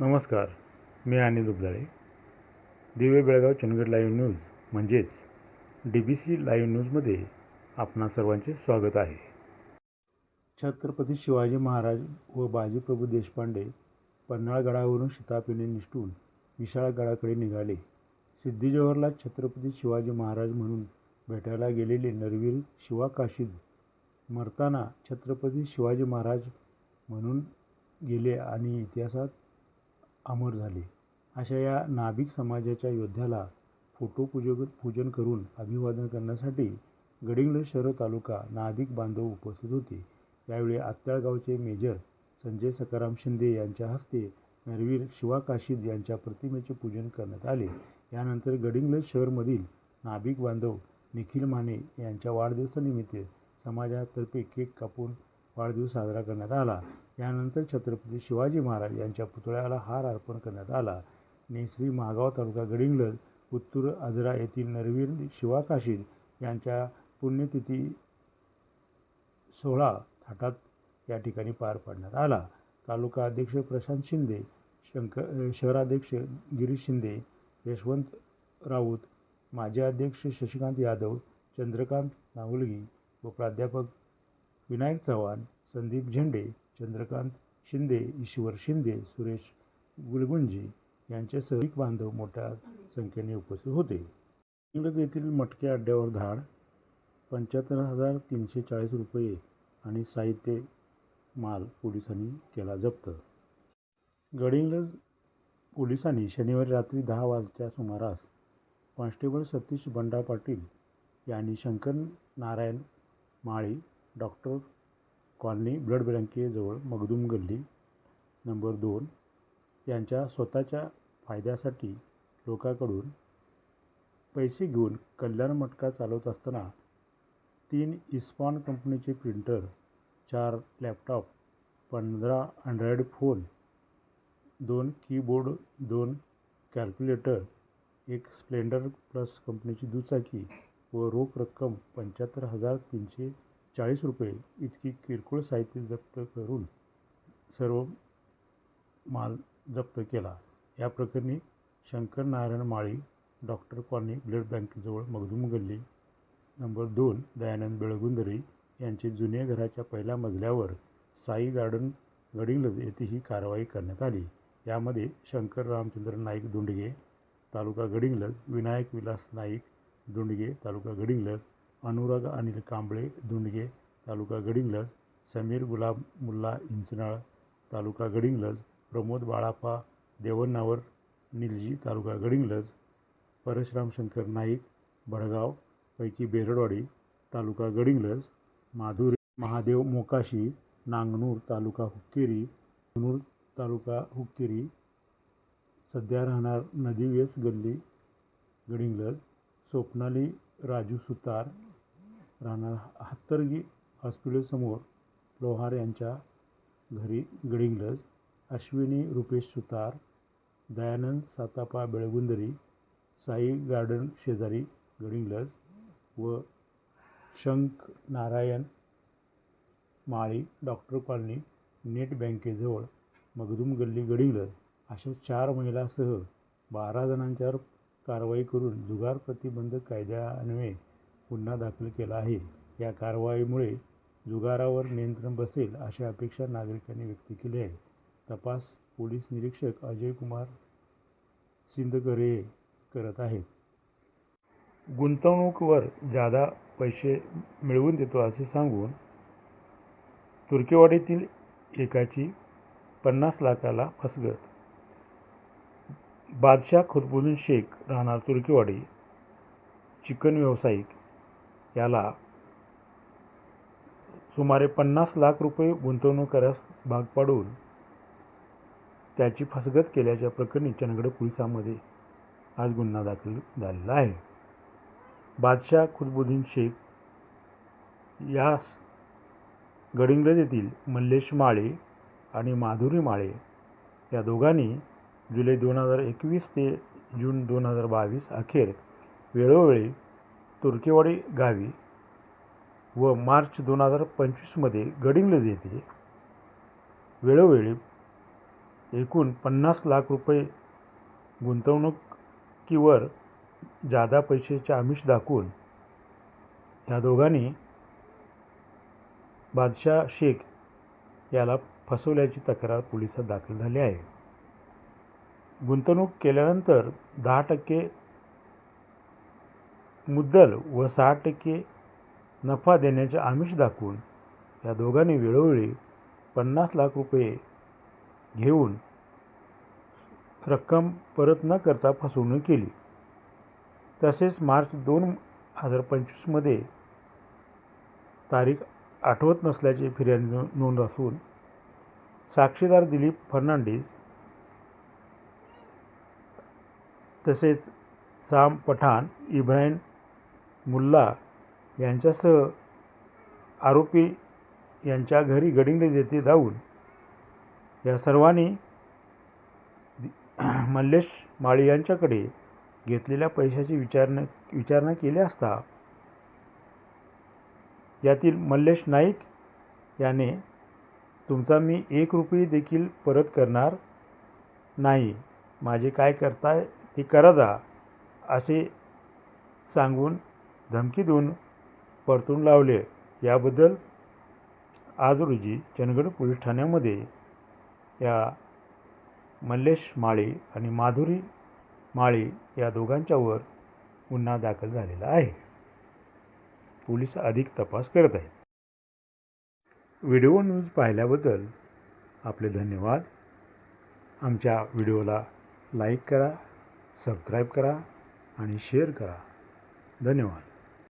नमस्कार मी अनिल दुबदाळे दिवे Belgaum Chandgad live news म्हणजेच डी बी सी लाईव्ह न्यूजमध्ये आपणा सर्वांचे स्वागत आहे. छत्रपती शिवाजी महाराज व बाजीप्रभू देशपांडे पन्हाळगडावरून शितापिने निष्ठून विशाळगडाकडे निघाले. सिद्धी जोहरला छत्रपती शिवाजी महाराज म्हणून भेटायला गेलेले नरवीर शिवा काशीद मरताना छत्रपती शिवाजी महाराज म्हणून गेले आणि इतिहासात अमर झाले. अशा या नाभिक समाजाच्या योद्ध्याला फोटो पूजन पूजन करून अभिवादन करण्यासाठी गडिंग्लज शहर तालुका नाभिक बांधव उपस्थित होते. यावेळी आत्याळगावचे मेजर संजय सकाराम शिंदे यांच्या हस्ते नरवीर शिवा काशीद यांच्या प्रतिमेचे पूजन करण्यात आले. यानंतर गडिंग्लज शहरमधील नाभिक बांधव निखिल माने यांच्या वाढदिवसानिमित्त समाजातर्फे केक कापून वाढदिवस साजरा करण्यात आला. यानंतर छत्रपती शिवाजी महाराज यांच्या पुतळ्याला हार अर्पण करण्यात आला. नेसरी महागाव तालुका गडिंग्लज उत्तूर आजरा येथील नरवीर शिवाकाशीद यांच्या पुण्यतिथी सोहळा थाटात या ठिकाणी पार पाडण्यात आला. तालुका अध्यक्ष प्रशांत शिंदे शंकर शहराध्यक्ष गिरीश शिंदे यशवंत राऊत माजी अध्यक्ष शशिकांत यादव चंद्रकांत नावलगी व प्राध्यापक विनायक चव्हाण संदीप झेंडे चंद्रकांत शिंदे ईश्वर शिंदे सुरेश गुलगुंजी यांच्यासह शीख बांधव मोठ्या संख्येने उपस्थित होते. इंग्रज येथील मटके अड्ड्यावर धाड पंच्याहत्तर हजार तीनशे चाळीस रुपये आणि साहित्य माल पोलिसांनी केला जप्त. गडिंग्लज पोलिसांनी शनिवारी रात्री दहा वाजच्या सुमारास कॉन्स्टेबल सतीश बंडा पाटील यांनी Shankar Narayan Mali doctor colony blood बँकेजवळ Magdum गल्ली नंबर दोन यांच्या स्वतःच्या फायद्यासाठी लोकांकडून पैसे घेऊन कल्याण मटका चालवत असताना तीन इस्पॉन कंपनीचे प्रिंटर चार लॅपटॉप पंधरा अँड्रॉईड फोन दोन कीबोर्ड दोन कॅल्क्युलेटर एक स्प्लेंडर प्लस कंपनीची दुचाकी व रोख रक्कम पंच्याहत्तर हजार तीनशे चाळीस रुपये इतकी किरकोळ साहित्य जप्त करून सर्व माल जप्त केला. या प्रकरणी Shankar Narayan Mali doctor colony blood बँकेजवळ Magdum गल्ली नंबर दोन दयानंद बेळगुंदरी यांचे जुन्या घराच्या पहिल्या मजल्यावर साई गार्डन गडिंगलज येथे ही कारवाई करण्यात आली. यामध्ये शंकर रामचंद्र नाईक दुंडगे तालुका गडिंगलज विनायक विलास नाईक दुंडगे तालुका गडिंग्लज अनुराग अनिल कांबळे दुंडगे तालुका गडिंग्लज समीर गुलाब मुल्ला इंचनाळ तालुका गडिंग्लज प्रमोद बाळापा देवनावर निलजी तालुका गडिंग्लज परशराम शंकर नाईक भडगाव पैकी बेरडवाडी तालुका गडिंग्लज माधुरी महादेव मोकाशी नांगनूर तालुका हुक्केरी हुनूर तालुका हुक्केरी सध्या राहणार नदीवेस गल्ली गडिंग्लज स्वप्नाली राजू सुतार राहणार हत्तरगी हॉस्पिटलसमोर लोहार यांच्या घरी गडिंग्लज अश्विनी रुपेश सुतार दयानंद सातापा बेळगुंदरी साई गार्डन शेजारी गडिंग्लज व शंख नारायण माळी डॉक्टर कॉलनी नेट बँकेजवळ मगदूम गल्ली गडिंग्लज अशा चार महिलासह बारा जणांच्यावर कारवाई करून जुगार प्रतिबंधक कायद्यान्वये गुन्हा दाखल केला आहे. या कारवाईमुळे जुगारावर नियंत्रण बसेल अशी अपेक्षा नागरिकांनी व्यक्त केली आहे. तपास पोलीस निरीक्षक अजय कुमार सिंदगरे करत आहेत. गुंतवणूकवर जादा पैसे मिळवून देतो असे सांगून तुर्केवाडीतील एकाची पन्नास लाखाला फसगत. बादशाह खुरबुद्दीन शेख राहणार तुर्केवाडी चिकन व्यावसायिक. याला सुमारे पन्नास लाख रुपये गुंतवणूक करास भाग पाडून त्याची फसगत केल्याच्या प्रकरणी चंदगड पोलिसांमध्ये आज गुन्हा दाखल झालेला आहे. बादशाह खुदबुद्दीन शेख यास गडिंग्रज येथील मल्लेश माळे आणि माधुरी माळे या दोघांनी जुलै दोन हजार एकवीस ते जून दोन हजार बावीस अखेर वेळोवेळी तुर्केवाडी गावी व मार्च दोन हजार पंचवीसमध्ये गडिंग्लज येथे वेळोवेळी एकूण पन्नास लाख रुपये गुंतवणुकीवर जादा पैशाचे आमिष दाखवून या दोघांनी बादशाह शेख याला फसवल्याची तक्रार पोलिसात दाखल झाली आहे. गुंतवणूक केल्यानंतर दहा टक्के मुद्दल व सहा टक्के नफा देण्याचे आमिष दाखवून या दोघांनी वेळोवेळी पन्नास लाख रुपये घेऊन रक्कम परत न करता फसवणूक केली. तसेच मार्च दोन हजार पंचवीसमध्ये तारीख आठवत नसल्याची फिर्यादी नोंद असून साक्षीदार दिलीप फर्नांडिस तसेच साम पठाण इब्राहिम मुल्ला यांच्यासह आरोपी यांच्या घरी गडिंग्लज येथे जाऊन या सर्वांनी मल्लेश माळी यांच्याकडे घेतलेल्या पैशाची विचारणा विचारणा केली असता यातील मल्लेश नाईक याने तुमचा मी एक रुपये देखील परत करणार नाही. माझे काय करताय ते करा जा असे सांगून धमकी देऊन परतून लावले. याबद्दल आज रोजी चंदगड पोलीस ठाण्यामध्ये या मल्लेश माळी आणि माधुरी माळी या दोघांच्यावर गुन्हा दाखल झालेला आहे. पोलीस अधिक तपास करत आहेत. व्हिडिओ न्यूज पाहिल्याबद्दल आपले धन्यवाद. आमच्या व्हिडिओला लाईक करा सबस्क्राईब करा आणि शेअर करा. धन्यवाद.